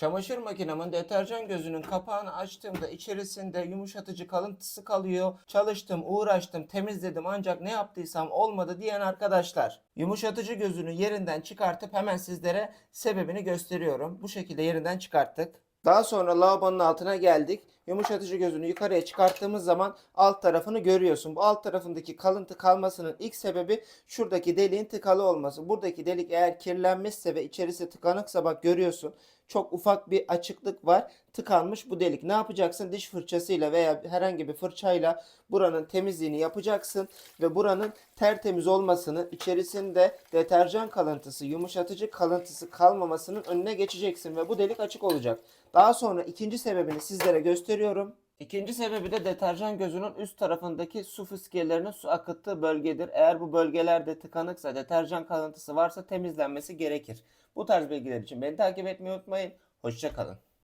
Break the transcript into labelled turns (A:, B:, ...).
A: Çamaşır makinemin deterjan gözünün kapağını açtığımda içerisinde yumuşatıcı kalıntısı kalıyor. Çalıştım, uğraştım, temizledim ancak ne yaptıysam olmadı diyen arkadaşlar. Yumuşatıcı gözünü yerinden çıkartıp hemen sizlere sebebini gösteriyorum. Bu şekilde yerinden çıkarttık. Daha sonra lavabonun altına geldik. Yumuşatıcı gözünü yukarıya çıkarttığımız zaman alt tarafını görüyorsun. Bu alt tarafındaki kalıntı kalmasının ilk sebebi şuradaki deliğin tıkalı olması. Buradaki delik eğer kirlenmişse ve içerisi tıkanıksa bak görüyorsun. Çok ufak bir açıklık var. Tıkanmış bu delik. Ne yapacaksın? Diş fırçasıyla veya herhangi bir fırçayla buranın temizliğini yapacaksın ve buranın tertemiz olmasını, içerisinde deterjan kalıntısı, yumuşatıcı kalıntısı kalmamasının önüne geçeceksin ve bu delik açık olacak. Daha sonra ikinci sebebini sizlere gösteriyorum. İkinci sebebi de deterjan gözünün üst tarafındaki su fıskiyelerinin su akıttığı bölgedir. Eğer bu bölgelerde tıkanıksa, deterjan kalıntısı varsa temizlenmesi gerekir. Bu tarz bilgiler için beni takip etmeyi unutmayın. Hoşçakalın.